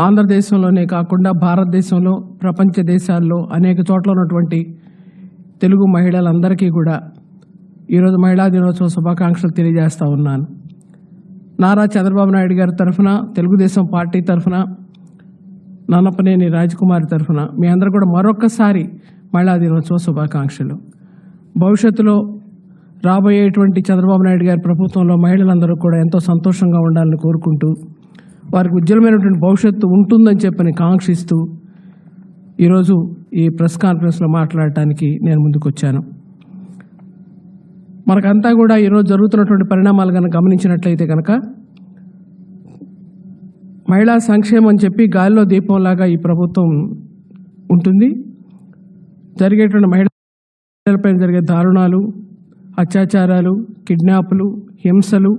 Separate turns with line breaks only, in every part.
ఆంధ్రదేశంలోనే కాకుండా భారతదేశంలో ప్రపంచ దేశాల్లో అనేక చోట్ల ఉన్నటువంటి తెలుగు మహిళలందరికీ కూడా ఈరోజు మహిళా దినోత్సవ శుభాకాంక్షలు తెలియజేస్తూ ఉన్నాను. నారా చంద్రబాబు నాయుడు గారి తరఫున తెలుగుదేశం పార్టీ తరఫున నానపనేని రాజకుమారి తరఫున మీ అందరూ కూడా మరొక్కసారి మహిళా దినోత్సవ శుభాకాంక్షలు. భవిష్యత్తులో రాబోయేటువంటి చంద్రబాబు నాయుడు గారి ప్రభుత్వంలో మహిళలందరూ కూడా ఎంతో సంతోషంగా ఉండాలని కోరుకుంటూ వారికి ఉజ్వలమైనటువంటి భవిష్యత్తు ఉంటుందని చెప్పని కాంక్షిస్తూ ఈరోజు ఈ ప్రెస్ కాన్ఫరెన్స్లో మాట్లాడటానికి నేను ముందుకొచ్చాను. మనకంతా కూడా ఈరోజు జరుగుతున్నటువంటి పరిణామాలు కనుక గమనించినట్లయితే కనుక మహిళా సంక్షేమం అని చెప్పి గాలిలో దీపంలాగా ఈ ప్రభుత్వం ఉంటుంది. జరిగేటువంటి మహిళలపై జరిగే దారుణాలు అత్యాచారాలు కిడ్నాపులు హింసలు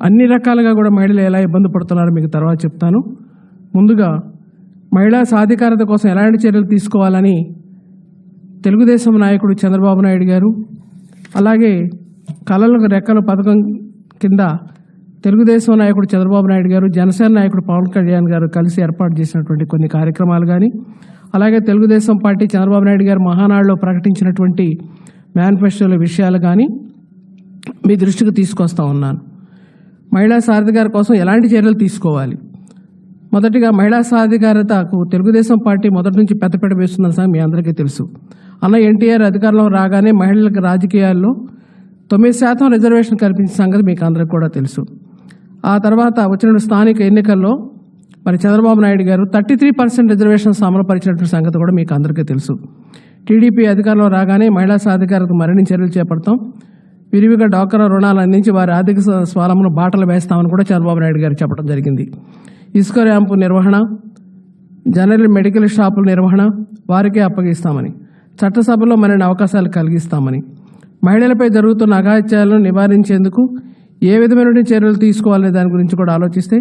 అన్ని రకాలుగా కూడా మహిళలు ఎలా ఇబ్బంది పడుతున్నారో మీకు తర్వాత చెప్తాను. ముందుగా మహిళా సాధికారత కోసం ఎలాంటి చర్యలు తీసుకోవాలని తెలుగుదేశం నాయకుడు చంద్రబాబు నాయుడు గారు అలాగే కళలకు రెక్కల పథకం కింద తెలుగుదేశం నాయకుడు చంద్రబాబు నాయుడు గారు జనసేన నాయకుడు పవన్ కళ్యాణ్ గారు కలిసి ఏర్పాటు చేసినటువంటి కొన్ని కార్యక్రమాలు కానీ అలాగే తెలుగుదేశం పార్టీ చంద్రబాబు నాయుడు గారు మహానాడులో ప్రకటించినటువంటి మేనిఫెస్టోల విషయాలు కానీ మీ దృష్టికి తీసుకొస్తా ఉన్నాను. మహిళా సాధికార కోసం ఎలాంటి చర్యలు తీసుకోవాలి? మొదటిగా మహిళా సాధికారతకు తెలుగుదేశం పార్టీ మొదటి నుంచి పెద్దపీట వేస్తున్న సంగతి మీ అందరికీ తెలుసు. అన్న ఎన్టీఆర్ అధికారంలో రాగానే మహిళలకు రాజకీయాల్లో తొమ్మిది శాతం రిజర్వేషన్ కల్పించిన సంగతి మీకు అందరికి కూడా తెలుసు. ఆ తర్వాత వచ్చిన స్థానిక ఎన్నికల్లో మరి చంద్రబాబు నాయుడు గారు థర్టీ త్రీ పర్సెంట్ రిజర్వేషన్స్ అమలుపరిచినటువంటి సంగతి కూడా మీకు అందరికీ తెలుసు. టీడీపీ అధికారంలో రాగానే మహిళా సాధికారతకు మరిన్ని చర్యలు చేపడతాం. విరివిగా డాక్రా రుణాలు అందించి వారి ఆర్థిక స్వ- బాటలు వేస్తామని కూడా చంద్రబాబు నాయుడు గారు చెప్పడం జరిగింది. ఇసుక ర్యాంపు నిర్వహణ జనరల్ మెడికల్ షాపుల నిర్వహణ వారికే అప్పగిస్తామని చట్టసభలో మరిన్ని అవకాశాలు కలిగిస్తామని మహిళలపై జరుగుతున్న అఘాయిత్యాలను నివారించేందుకు ఏ విధమైన చర్యలు తీసుకోవాలనే దాని గురించి కూడా ఆలోచిస్తే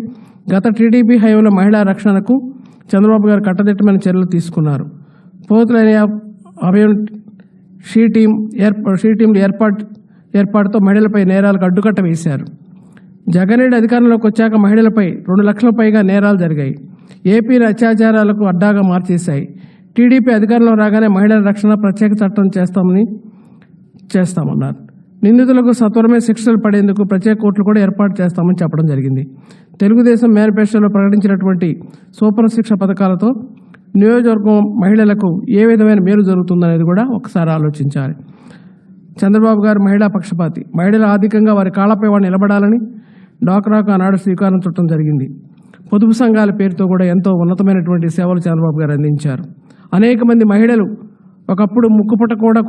గత టీడీపీ హయాంలో మహిళా రక్షణకు చంద్రబాబు గారు కట్టదిట్టమైన చర్యలు తీసుకున్నారు. పోతులైన అభయం షీ టీం ఏర్పా షీ టీంలు ఏర్పాటు ఏర్పాటుతో మహిళలపై నేరాలకు అడ్డుకట్ట వేశారు. జగనేడు అధికారంలోకి వచ్చాక మహిళలపై రెండు లక్షల పైగా నేరాలు జరిగాయి. ఏపీని అత్యాచారాలకు అడ్డాగా మార్చేశాయి. టీడీపీ అధికారంలో రాగానే మహిళల రక్షణ ప్రత్యేక చట్టం చేస్తామని చేస్తామన్నారు. నిందితులకు సత్వరమే శిక్షలు పడేందుకు ప్రత్యేక కోర్టులు కూడా ఏర్పాటు చేస్తామని చెప్పడం జరిగింది. తెలుగుదేశం మేనిఫెస్టోలో ప్రకటించినటువంటి సూపర్ శిక్ష పథకాలతో నియోజకవర్గం మహిళలకు ఏ విధమైన మేలు జరుగుతుందనేది కూడా ఒకసారి ఆలోచించాలి. చంద్రబాబు గారు మహిళా పక్షపాతి. మహిళలు ఆర్థికంగా వారి కాళ్ళపై వారు నిలబడాలని డాక్రాకు ఆనాడు శ్రీకారం చుట్టడం జరిగింది. పొదుపు సంఘాల పేరుతో కూడా ఎంతో ఉన్నతమైనటువంటి సేవలు చంద్రబాబు గారు అందించారు. అనేక మంది మహిళలు ఒకప్పుడు ముక్కుపుట కూడా